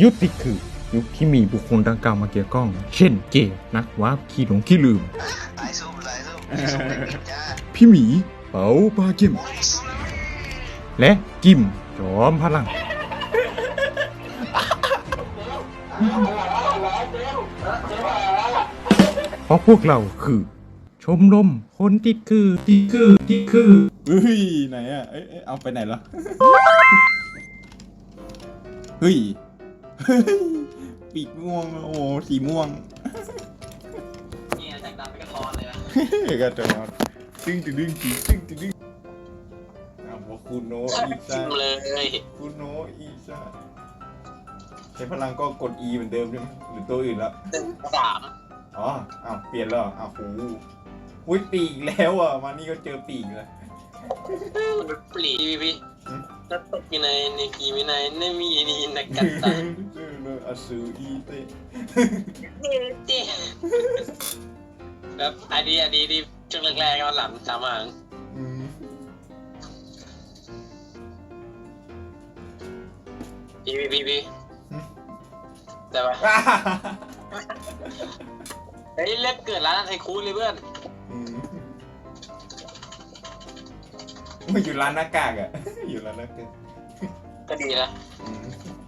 ยุคที่คือยุคที่มีบุคคลดังกล่าวมาเกี่ยวข้อง เช่นเกย์นักวาร์ปขี้หลงขี้ลืมสายส้มสายส้มส้มเด็กๆจ้าพี่หมีเป๋าปาเกมและกิมจอมพลัง เพราะพวกเราคือ ชมรมคนติดคือติดคือติดคือ เฮ้ยไหนอะเอ้ยเอ้ยเอาไปไหนแล้วเฮ้ยเฮ้ย ปีกม่วง โอ้โหสีม่วงเนี่ยจากดำไปกระทอนเลยอะเฮ้ยก็จะมาดึงดึงดึงดึงดึงดึงดึงอะบอกคุณโนอีจิ้ซ่ามเลยคุณโนอีซ่าใช้พลังก็กด E เหมือนเดิมใช่ไหมหรือตัวอื่นแล้วหนึ่งสามอ๋ออ้าวเปลี่ยนแล้วเหรออ้าวโหอุ้ยปีกอีกแล้วอะ มานี่ก็เจอปีกเลยมันเป็นปลีพี่พี่อืมถ้าตกอยู่ในในกีไม่ในไม่มีนี่นักกัดตาเออเลย อาซูอีเตะเจ๊แบบอันนี้อันนี้ที่ช่วงแรกๆก็หลังสามหางอืมพี่พี่พี่พี่แต่ว่าอ่าเฮ้ยเล็บเกิดร้านไอ้คูเลยเพื่อนอืมมันอยู่ร้านหน้ากากอะ อยู่ร้านหน้ากากก็ดีนะอืม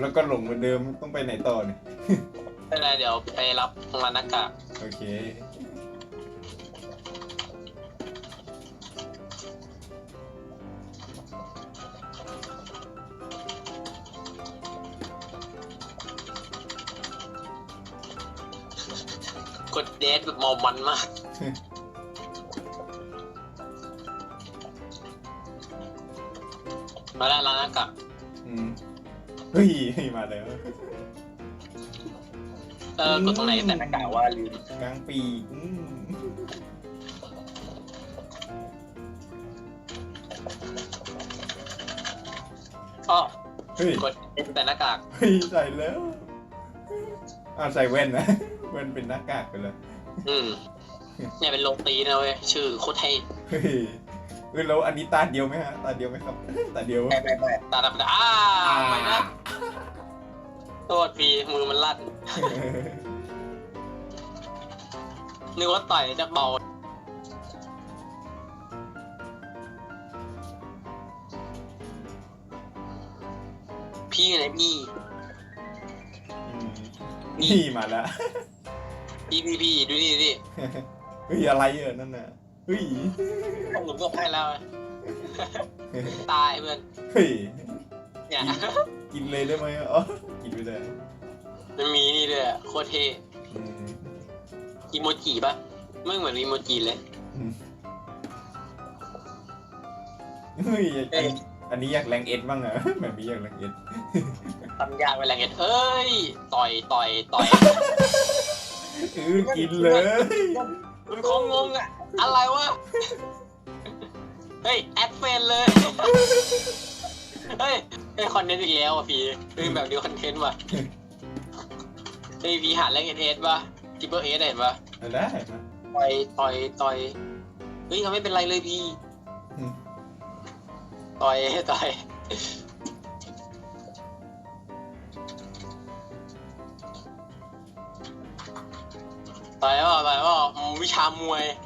แล้วก็หลงเหมือนเดิมต้องไปไหนต่อเนี่ยไม่เป็นไรเดี๋ยวไปรับร้านหน้ากากโอเค กดเดทแบบเมามันมาก มาแล้วร้านหน้ากากอืม เฮ้ยมาแล้วเออกดตรงไหนแต่หน้ากากว่าลืมกลางปีกอืมอ๋อเฮ้ยกดแต่หน้ากากเฮ้ยใส่แล้วอ่าใส่แว่นนะแว่นเป็นหน้ากากไปเลยอืมเนี่ยเป็นโรตีนะเว้ยชื่อโคตรเท่เฮ้ย เฮ้ยแล้วอันนี้ตาเดียวไหมฮะตาเดียวไหมครับ ตาเดียวแบบแบบแบบตาดำๆอ้าไม่นะโทษพีมือมันลั่นนึกว่าต่อยจะเบาพี่อยู่ไหนพี่อืมนี่มาแล้วพี่พี่พี่ดูนี่ดิเฮ้ยอะไรเออนั่นน่ะ เฮ้ยผมก็ให้แล้ว ตายเพื่อนเฮ้ยเนี่ยกินเลยได้ไหมอ๋อกินไม่ได้มันมีนี่ด้วยอะโคตรเท่อืมอีโมจิปะไม่เหมือนอีโมจิเลยอืมเฮ้ยอันนี้อันนี้อยากแรงเอ็ดบ้างเหรอแบบนี้อยากแรงเอ็ดทำยากไปแรงเงี้ยเอ้ย ต่อยต่อยต่อย เออกินเลย มันคงงงอะ อะไรวะ เฮ้ย แอดเฟนเลย เฮ้ยไอคอนเทนต์อีกแล้วอะพี่เฮ้ยแบบนี้คอนเทนต์ว่ะเฮ้ยพี่หาแรงเอสป่ะจิบเบอร์เอสเห็นป่ะเอาได้มาต่อยต่อยต่อยเฮ้ยเขาไม่เป็นไรเลยพี่ อืมต่อยต่อยต่อยว่าต่อยว่าอืมวิชามวยอืม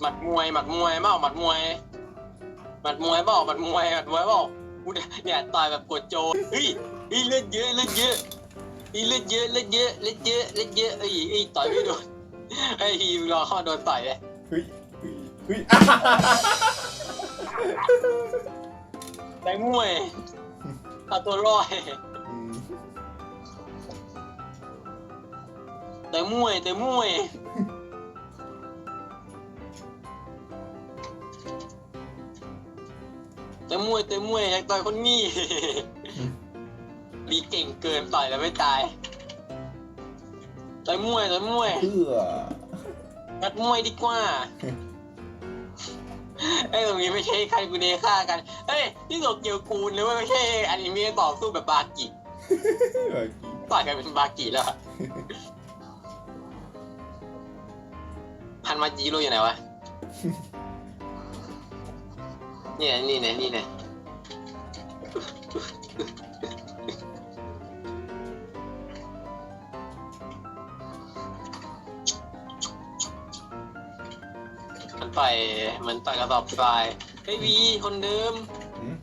หมัดมวยหมัดมวยเปล่าหมัดมวยหมัดมวยเปล่าหมัดมวยหมัดมวยเปล่ากูเนี่ยต่อยแบบกดโจรเฮ้ยเฮ้ยเลือดเยอะเลือดเยอะเฮ้ยเลือดเยอะเลือดเยอะเลือดเยอะเลือดเยอะเอ้ยเอ้ยต่อยไม่โดนไอ้ทีมรอเข้าโดนต่อยเลยเฮ้ยเฮ้ยเฮ้ยอะแต่มวยเอาตัวรอดอืมแต่มวยแต่มวย มวยแต่มวยอยากต่อยคนนี้มีเก่งเกินต่อยแล้วไม่ตายต่อยมวยต่อยมวยเพื่องัดมวยดีกว่าไอ้ยตรงนี้ไม่ใช่ใครกูเนฆ่ากันเฮ้ยนี่ตัวเกียวกูนเลยเว้ยไม่ใช่อนิเมะต่อสู้แบบบากิเออต่อยกันเป็นบากิแล้วอะฮันมาจิโร่อยู่ไหนวะ เนี่ยนี่เนี่ยนี่เนี่ยมันต่อยมันต่อยกระสอบทรายเฮ้ยวีคนเดิมอืม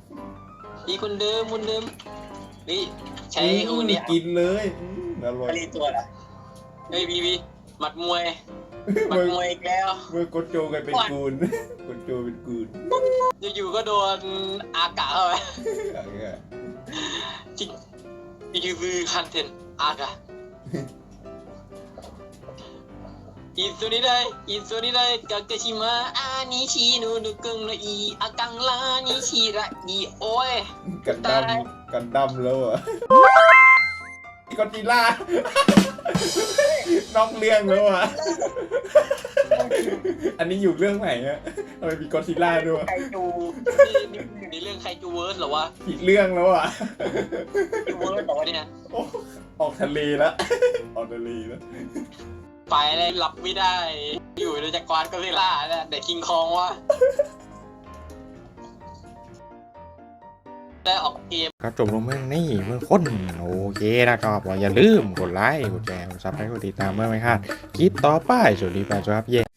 วีคนเดิมคนเดิมนี่ใช้อูเนี่ยกินเลยอืมอร่อยผลิตตัวเหรอเฮ้ยวีวีหมัดมวยห มัดเมื่อมวยอีกแล้วเมื่อกดโจกันเป็นกูนกดโจเป็นกูนอยู่ๆก็โดนอากาเข้าไปอะไรเงี้ยจริงนี่คือคันเทนอากาอีสุนิได้อีสุนิได้กากะชิมะอานิชินุนุกุงのอีอากังลานิชิระอีโอ้ยกันดำกันดำแล้วอะ กอดจิล่านอกเรื่องแล้วอะ อันนี้อยู่เรื่องไหนอะทำไมมีกอดซิลล่าด้วย ไคจูนี่นี่อยู่ในเรื่องไคจูเวิร์สเหรอวะผิดเรื่องแล้วอะไคจูเวิร์สเหรอวะเนี่ยโอ้ออกทะเลแล้ว ออกทะเลแล้ว ไปเลยรับไม่ได้ อยู่ในจักรวาลก็ซิล่าเนี่ยแต่คิงคองวะ ได้ออกเกมก็จบลงเมื่อนี่เมื่อคนโอเคนะครับอย่าลืมกดไลค์กดแชร์กดซับสไครต์กดติดตามเมื่อไม่คลาดคลิปต่อไปสวัสดีแฟนครับเย้